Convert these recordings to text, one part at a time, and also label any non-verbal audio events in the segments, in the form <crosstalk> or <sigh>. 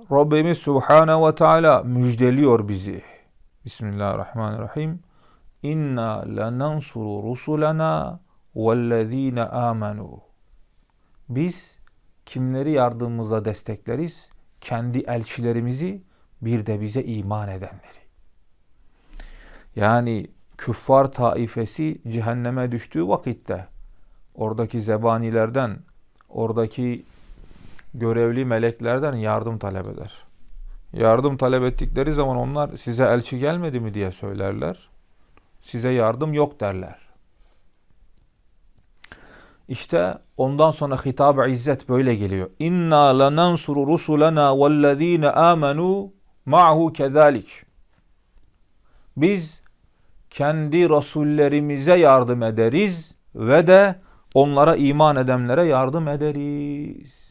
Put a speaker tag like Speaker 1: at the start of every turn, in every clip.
Speaker 1: Rabbimiz Subhanahu ve Teala müjdeliyor bizi. Bismillahirrahmanirrahim. İnna lenansuru rusulana vellezine amenu. Biz kimleri yardımımızla destekleriz? Kendi elçilerimizi bir de bize iman edenleri. Yani küffar taifesi cehenneme düştüğü vakitte oradaki zebanilerden, oradaki görevli meleklerden yardım talep eder. Yardım talep ettikleri zaman onlar size elçi gelmedi mi diye söylerler. Size yardım yok derler. İşte ondan sonra hitab-ı izzet böyle geliyor. İnna lenansuru rusulana vellezine amenu ma'hu kezalik. Biz kendi rasullerimize yardım ederiz ve de onlara iman edenlere yardım ederiz.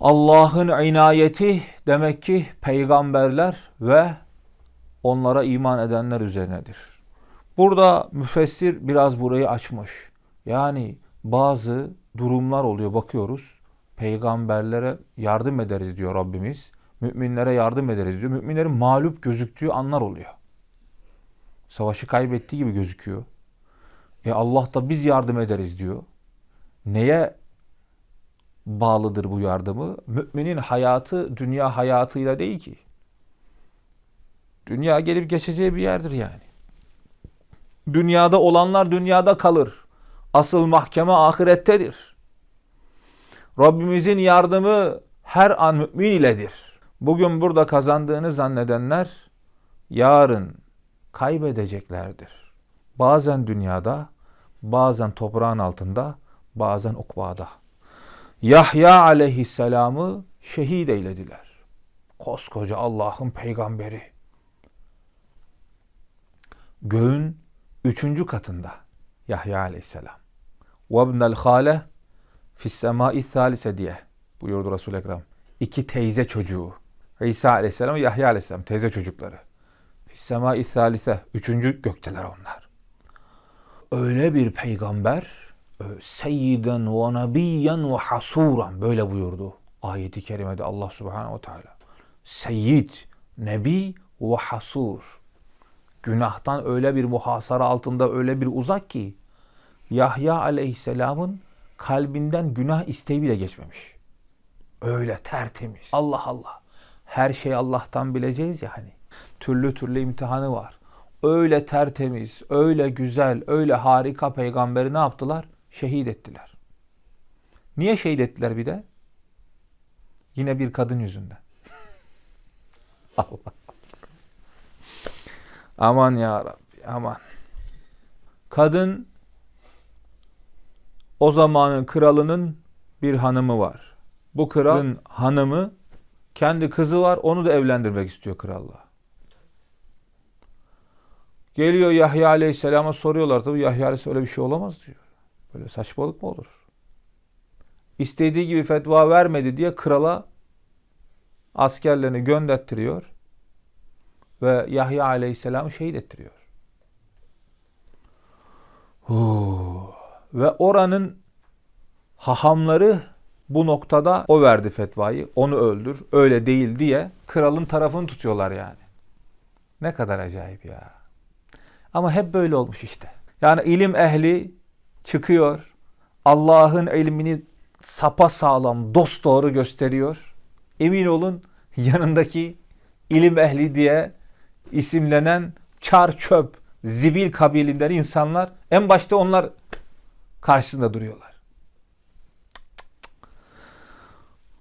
Speaker 1: Allah'ın inayeti demek ki peygamberler ve onlara iman edenler üzerinedir. Burada müfessir biraz burayı açmış. Yani bazı durumlar oluyor bakıyoruz. Peygamberlere yardım ederiz diyor Rabbimiz. Müminlere yardım ederiz diyor. Müminlerin mağlup gözüktüğü anlar oluyor. Savaşı kaybettiği gibi gözüküyor. E Allah da biz yardım ederiz diyor. Neye bağlıdır bu yardımı? Müminin hayatı dünya hayatıyla değil ki. Dünya gelip geçeceği bir yerdir yani. Dünyada olanlar dünyada kalır. Asıl mahkeme ahirettedir. Rabbimizin yardımı her an mümin iledir. Bugün burada kazandığını zannedenler yarın kaybedeceklerdir. Bazen dünyada, bazen toprağın altında, bazen ukbada. Yahya aleyhisselamı şehit eylediler. Koskoca Allah'ın peygamberi. Göğün üçüncü katında Yahya aleyhisselam. وَابْنَ الْخَالَ فِي السَّمَاءِ الثَّالِسَ diye buyurdu Resul-i Ekrem. İki teyze çocuğu. İsa aleyhisselam ve Yahya aleyhisselam teyze çocukları. Fis-semâ thâlise üçüncü gökteler onlar. Öyle bir peygamber seyyiden ve nebiyyen ve hasuran böyle buyurdu. Ayeti kerimede Allah subhanehu ve teala. Seyyid, nebi ve hasur. Günahtan öyle bir muhasara altında öyle bir uzak ki Yahya aleyhisselamın kalbinden günah isteği bile geçmemiş. Öyle tertemiz. Allah Allah. Her şey Allah'tan bileceğiz ya hani. Türlü türlü imtihanı var. Öyle tertemiz, öyle güzel, öyle harika peygamberi ne yaptılar? Şehit ettiler. Niye şehit ettiler bir de? Yine bir kadın yüzünden. <laughs> Allah. Aman ya Rabbi, aman. Kadın o zamanın kralının bir hanımı var. Bu kralın hanımı kendi kızı var, onu da evlendirmek istiyor kralla. Geliyor Yahya Aleyhisselam'a soruyorlar tabii Yahya Aleyhisselam öyle bir şey olamaz diyor. Böyle saçmalık mı olur? İstediği gibi fetva vermedi diye krala askerlerini gönderttiriyor ve Yahya Aleyhisselam'ı şehit ettiriyor. Huu. Ve oranın hahamları bu noktada o verdi fetvayı. Onu öldür. Öyle değil diye kralın tarafını tutuyorlar yani. Ne kadar acayip ya. Ama hep böyle olmuş işte. Yani ilim ehli çıkıyor. Allah'ın ilmini sapa sağlam, dost doğru gösteriyor. Emin olun yanındaki ilim ehli diye isimlenen çar çöp, zibil kabilinden insanlar en başta onlar karşısında duruyorlar.